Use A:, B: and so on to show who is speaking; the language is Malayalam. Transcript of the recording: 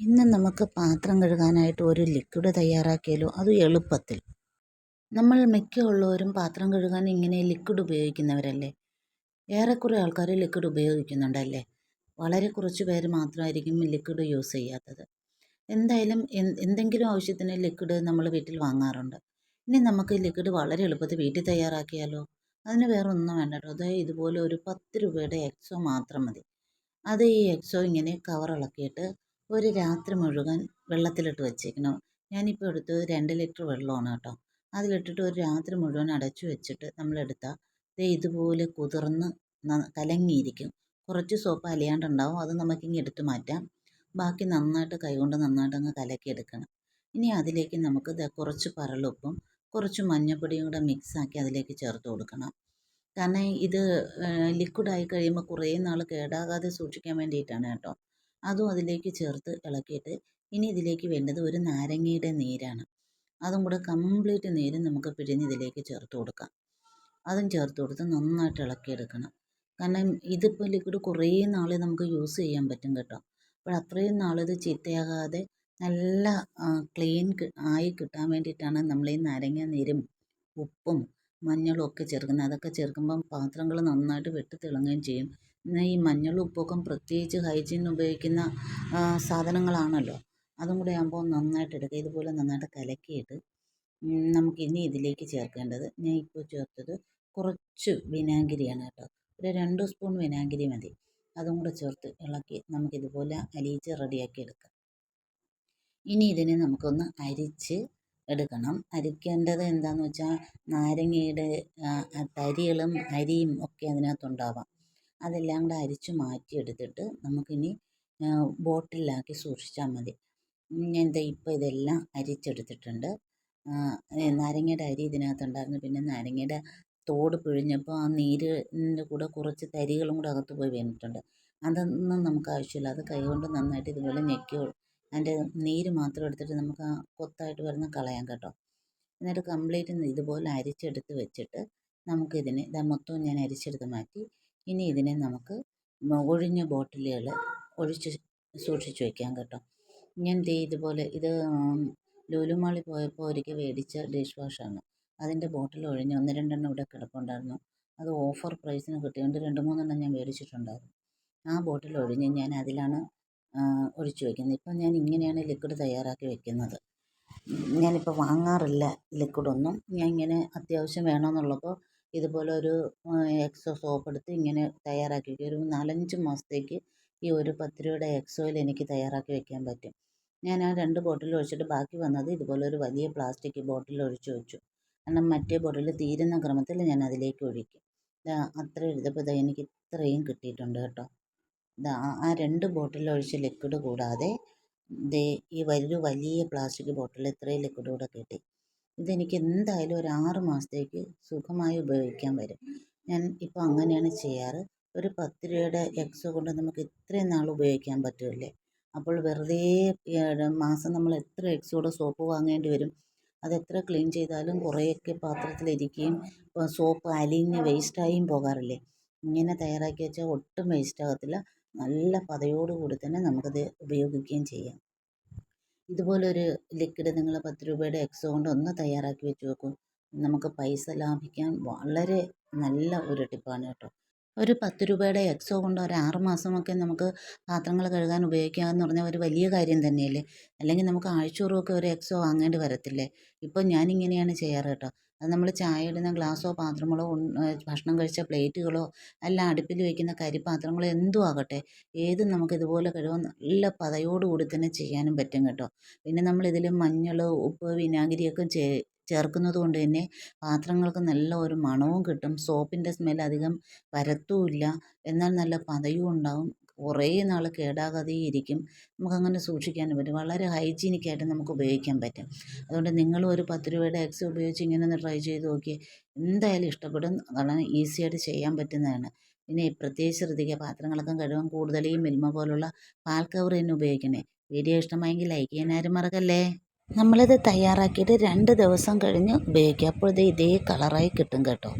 A: ഇന്ന് നമുക്ക് പാത്രം കഴുകാനായിട്ട് ഒരു ലിക്വിഡ് തയ്യാറാക്കിയാലോ? അത് എളുപ്പത്തിൽ. നമ്മൾ മിക്ക ഉള്ളവരും പാത്രം കഴുകാൻ ഇങ്ങനെ ലിക്വിഡ് ഉപയോഗിക്കുന്നവരല്ലേ? ഏറെക്കുറെ ആൾക്കാർ ലിക്വിഡ് ഉപയോഗിക്കുന്നുണ്ടല്ലേ? വളരെ കുറച്ച് പേര് മാത്രമായിരിക്കും ലിക്വിഡ് യൂസ് ചെയ്യാത്തത്. എന്തായാലും എന്തെങ്കിലും ആവശ്യത്തിന് ലിക്വിഡ് നമ്മൾ വീട്ടിൽ വാങ്ങാറുണ്ട്. ഇനി നമുക്ക് ലിക്വിഡ് വളരെ എളുപ്പത്തിൽ വീട്ടിൽ തയ്യാറാക്കിയാലോ? അതിന് വേറെ ഒന്നും വേണ്ട കേട്ടോ. അതായത് ഇതുപോലെ ഒരു പത്ത് രൂപയുടെ എക്സോ മാത്രം മതി. അത് ഈ എക്സോ ഇങ്ങനെ കവർ ഇളക്കിയിട്ട് ഒരു രാത്രി മുഴുവൻ വെള്ളത്തിലിട്ട് വെച്ചേക്കണം. ഞാനിപ്പോൾ എടുത്തത് രണ്ട് ലിറ്റർ വെള്ളമാണ് കേട്ടോ അതിലിട്ടിട്ട് ഒരു രാത്രി മുഴുവൻ അടച്ചു വെച്ചിട്ട് നമ്മളെടുത്താൽ ദേ ഇതുപോലെ കുതിർന്ന് കലങ്ങിയിരിക്കും. കുറച്ച് സോപ്പ് അലിയാണ്ടുണ്ടാവും. അത് നമുക്കിങ്ങ് എടുത്തു മാറ്റാം. ബാക്കി നന്നായിട്ട് കൈകൊണ്ട് നന്നായിട്ട് അങ്ങ് കലക്കിയെടുക്കണം. ഇനി അതിലേക്ക് നമുക്ക് കുറച്ച് പരളുപ്പും കുറച്ച് മഞ്ഞൾപ്പൊടിയും കൂടെ മിക്സാക്കി അതിലേക്ക് ചേർത്ത് കൊടുക്കണം. കാരണം ഇത് ലിക്വിഡായി കഴിയുമ്പോൾ കുറേ നാൾ കേടാകാതെ സൂക്ഷിക്കാൻ വേണ്ടിയിട്ടാണ് കേട്ടോ. അതും അതിലേക്ക് ചേർത്ത് ഇളക്കിയിട്ട് ഇനി ഇതിലേക്ക് വേണ്ടത് ഒരു നാരങ്ങയുടെ നീരാണ്. അതും കൂടെ കംപ്ലീറ്റ് നീര് നമുക്ക് പിഴിഞ്ഞ് ഇതിലേക്ക് ചേർത്ത് കൊടുക്കാം. അതും ചേർത്ത് കൊടുത്ത് നന്നായിട്ട് ഇളക്കിയെടുക്കണം. കാരണം ഇതിപ്പോൾ ലിക്വിഡ് കുറേ നാൾ നമുക്ക് യൂസ് ചെയ്യാൻ പറ്റും കേട്ടോ. അപ്പോൾ അത്രയും നാളിത് ചീത്തയാകാതെ നല്ല ക്ലീൻ ആയി കിട്ടാൻ വേണ്ടിയിട്ടാണ് നമ്മൾ ഈ നാരങ്ങ നീരും ഉപ്പും മഞ്ഞളും ഒക്കെ ചേർക്കുന്നത്. അതൊക്കെ ചേർക്കുമ്പം പാത്രങ്ങൾ നന്നായിട്ട് വെട്ടി തിളങ്ങുകയും ചെയ്യും. പിന്നെ ഈ മഞ്ഞളും ഉപ്പൊക്കെ പ്രത്യേകിച്ച് ഹൈജീൻ ഉപയോഗിക്കുന്ന സാധനങ്ങളാണല്ലോ. അതും കൂടെ ആകുമ്പോൾ നന്നായിട്ട് എടുക്കുക. ഇതുപോലെ നന്നായിട്ട് കലക്കിയിട്ട് നമുക്ക് ഇനി ഇതിലേക്ക് ചേർക്കേണ്ടത് ഞാൻ ഇപ്പോൾ ചേർത്തത് കുറച്ച് വിനാഗിരിയാണ് കേട്ടോ. ഒരു രണ്ട് സ്പൂൺ വിനാഗിരി മതി. അതും കൂടെ ചേർത്ത് ഇളക്കി നമുക്കിതുപോലെ അലിയിച്ച് റെഡിയാക്കി എടുക്കാം. ഇനി ഇതിനെ നമുക്കൊന്ന് അരിച്ച് എടുക്കണം. അരിക്കേണ്ടത് എന്താണെന്ന് വെച്ചാൽ നാരങ്ങയുടെ തരികളും അരിയും ഒക്കെ അതിനകത്തുണ്ടാവാം. അതെല്ലാം കൂടെ അരിച്ച് മാറ്റിയെടുത്തിട്ട് നമുക്കിനി ബോട്ടിലാക്കി സൂക്ഷിച്ചാൽ മതി. എന്താ ഇപ്പോൾ ഇതെല്ലാം അരിച്ചെടുത്തിട്ടുണ്ട്. നാരങ്ങയുടെ അരി ഇതിനകത്തുണ്ടായിരുന്നു. പിന്നെ നാരങ്ങയുടെ തോട് പിഴിഞ്ഞപ്പോൾ ആ നീരിന്റെ കൂടെ കുറച്ച് തരികളും കൂടെ അകത്ത് പോയി വീണിട്ടുണ്ട്. അതൊന്നും നമുക്ക് ആവശ്യമില്ല. അത് കൈകൊണ്ട് നന്നായിട്ട് ഇതുപോലെ ഞെക്കി അതിന്റെ നീര് മാത്രം എടുത്തിട്ട് നമുക്ക് ആ കൊത്തായിട്ട് വരുന്ന കളയാം കേട്ടോ. എന്നിട്ട് കംപ്ലീറ്റ് ഇതുപോലെ അരിച്ചെടുത്ത് വെച്ചിട്ട് നമുക്കിതിനെ ഇതാ മൊത്തവും ഞാൻ അരിച്ചെടുത്ത് മാറ്റി. ഇനി ഇതിനെ നമുക്ക് ഒഴിഞ്ഞ ബോട്ടിലുകൾ ഒഴിച്ച് സൂക്ഷിച്ച് വയ്ക്കാം കേട്ടോ. ഞാൻ ദേ ഇതുപോലെ ഇത് ലുലുമാളി പോയപ്പോൾ ഒരിക്കൽ മേടിച്ച ഡിഷ് വാഷാണ്. അതിന്റെ ബോട്ടിൽ ഒഴിഞ്ഞ് ഒന്ന് രണ്ടെണ്ണം ഇവിടെ കിടപ്പുണ്ടായിരുന്നു. അത് ഓഫർ പ്രൈസിന് കിട്ടിയതുകൊണ്ട് രണ്ട് മൂന്നെണ്ണം ഞാൻ മേടിച്ചിട്ടുണ്ടായിരുന്നു. ആ ബോട്ടിൽ ഒഴിഞ്ഞ് ഞാൻ അതിലാണ് ഒഴിച്ച് വയ്ക്കുന്നത് ഇപ്പം ഞാൻ ഇങ്ങനെയാണ് ലിക്വിഡ് തയ്യാറാക്കി വെക്കുന്നത്. ഞാനിപ്പോൾ വാങ്ങാറില്ല ലിക്വിഡൊന്നും ഞാൻ ഇങ്ങനെ അത്യാവശ്യം വേണമെന്നുള്ളപ്പോൾ ഇതുപോലെ ഒരു എക്സോ സോപ്പ് എടുത്ത് ഇങ്ങനെ തയ്യാറാക്കി വയ്ക്കും ഒരു നാലഞ്ച് മാസത്തേക്ക് ഈ ഒരു പത്ത് രൂപയുടെ എക്സോയിൽ എനിക്ക് തയ്യാറാക്കി വയ്ക്കാൻ പറ്റും. ഞാൻ ആ രണ്ട് ബോട്ടിൽ ഒഴിച്ചിട്ട് ബാക്കി വന്നത് ഇതുപോലെ ഒരു വലിയ പ്ലാസ്റ്റിക് ബോട്ടിൽ ഒഴിച്ച് വെച്ചു. കാരണം മറ്റേ ബോട്ടിൽ തീരുന്ന ക്രമത്തിൽ ഞാൻ അതിലേക്ക് ഒഴിക്കും. അത്ര എഴുതപ്പോൾ എനിക്ക് ഇത്രയും കിട്ടിയിട്ടുണ്ട് കേട്ടോ. ആ രണ്ട് ബോട്ടിൽ ഒഴിച്ച ലിക്വിഡ് കൂടാതെ ദേ ഈ വലിയ വലിയ പ്ലാസ്റ്റിക് ബോട്ടിൽ ഇത്രയും ലിക്വിഡ് കൂടെ കിട്ടി. ഇതെനിക്ക് എന്തായാലും ഒരു ആറ് മാസത്തേക്ക് സുഖമായി ഉപയോഗിക്കാൻ വരും ഞാൻ ഇപ്പോൾ അങ്ങനെയാണ് ചെയ്യാറ്. ഒരു പത്ത് രൂപയുടെ എക്സ് കൊണ്ട് നമുക്ക് ഇത്രയും നാൾ ഉപയോഗിക്കാൻ പറ്റുമല്ലേ അപ്പോൾ വെറുതെ മാസം നമ്മൾ എത്ര എക്സ് എക്സോയുടെ സോപ്പ് വാങ്ങേണ്ടി വരും? അത് എത്ര ക്ലീൻ ചെയ്താലും കുറേയൊക്കെ പാത്രത്തിലിരിക്കുകയും സോപ്പ് അലിഞ്ഞ് വേസ്റ്റായും പോകാറില്ലേ? ഇങ്ങനെ തയ്യാറാക്കി വെച്ചാൽ ഒട്ടും വേസ്റ്റ് ആകത്തില്ല. നല്ല പതയോടുകൂടി തന്നെ നമുക്കത് ഉപയോഗിക്കുകയും ചെയ്യാം. ഇതുപോലൊരു ലിക്വിഡ് നിങ്ങൾ പത്ത് രൂപയുടെ എക്സോ കൊണ്ട് ഒന്ന് തയ്യാറാക്കി വെച്ച് നോക്കൂ. നമുക്ക് പൈസ ലാഭിക്കാൻ വളരെ നല്ല ഒരു ടിപ്പാണ് കേട്ടോ. ഒരു പത്ത് രൂപയുടെ എക്സോ കൊണ്ട് ഒരു ആറ് മാസമൊക്കെ നമുക്ക് പാത്രങ്ങൾ കഴുകാൻ ഉപയോഗിക്കുക എന്ന് പറഞ്ഞാൽ ഒരു വലിയ കാര്യം തന്നെയല്ലേ? അല്ലെങ്കിൽ നമുക്ക് ആഴ്ചതോറുമൊക്കെ ഒരു എക്സോ വാങ്ങേണ്ടി വരത്തില്ലേ? ഇപ്പോൾ ഞാനിങ്ങനെയാണ് ചെയ്യാറ് കേട്ടോ. അത് നമ്മൾ ചായ ഇടുന്ന ഗ്ലാസ്സോ പാത്രങ്ങളോ ഭക്ഷണം കഴിച്ച പ്ലേറ്റുകളോ അല്ല അടുപ്പിൽ വയ്ക്കുന്ന കരിപ്പാത്രങ്ങളോ എന്തും ആകട്ടെ ഏതും നമുക്ക് ഇതുപോലെ കഴുകാൻ നല്ല പതയോടുകൂടി തന്നെ ചെയ്യാനും പറ്റും കേട്ടോ. പിന്നെ നമ്മൾ ഇതിൽ മഞ്ഞൾ ഉപ്പ് വിനാഗിരിയൊക്കെ ചേ ചേർക്കുന്നത് കൊണ്ട് തന്നെ പാത്രങ്ങൾക്ക് നല്ല ഒരു മണവും കിട്ടും. സോപ്പിന്റെ സ്മെൽ അധികം വരത്തുമില്ല എന്നാൽ നല്ല പതയും ഉണ്ടാവും. കുറേ നാൾ കേടാകാതെ ഇരിക്കും. നമുക്കങ്ങനെ സൂക്ഷിക്കാനും പറ്റും. വളരെ ഹൈജീനിക്കായിട്ട് നമുക്ക് ഉപയോഗിക്കാൻ പറ്റും. അതുകൊണ്ട് നിങ്ങളും ഒരു പത്ത് രൂപയുടെ എക്സ് ഉപയോഗിച്ച് ഇങ്ങനെ ഒന്ന് ട്രൈ ചെയ്ത് നോക്കി എന്തായാലും ഇഷ്ടപ്പെടും. കാരണം ഈസിയായിട്ട് ചെയ്യാൻ പറ്റുന്നതാണ്. പിന്നെ പ്രത്യേകിച്ച് ശ്രദ്ധിക്കുക പാത്രങ്ങളൊക്കെ കഴുകാൻ കൂടുതൽ ഈ മിൽമ പോലുള്ള പാൽ കവർ തന്നെ ഉപയോഗിക്കണേ. വീഡിയോ ഇഷ്ടമായെങ്കിൽ ലൈക്ക് ചെയ്യാൻ ആരും മറക്കല്ലേ? നമ്മളിത് തയ്യാറാക്കിയിട്ട് രണ്ട് ദിവസം കഴിഞ്ഞ് ഉപയോഗിക്കുക. അപ്പോൾ ഇത് ഇതേ കളറായി കിട്ടും കേട്ടോ.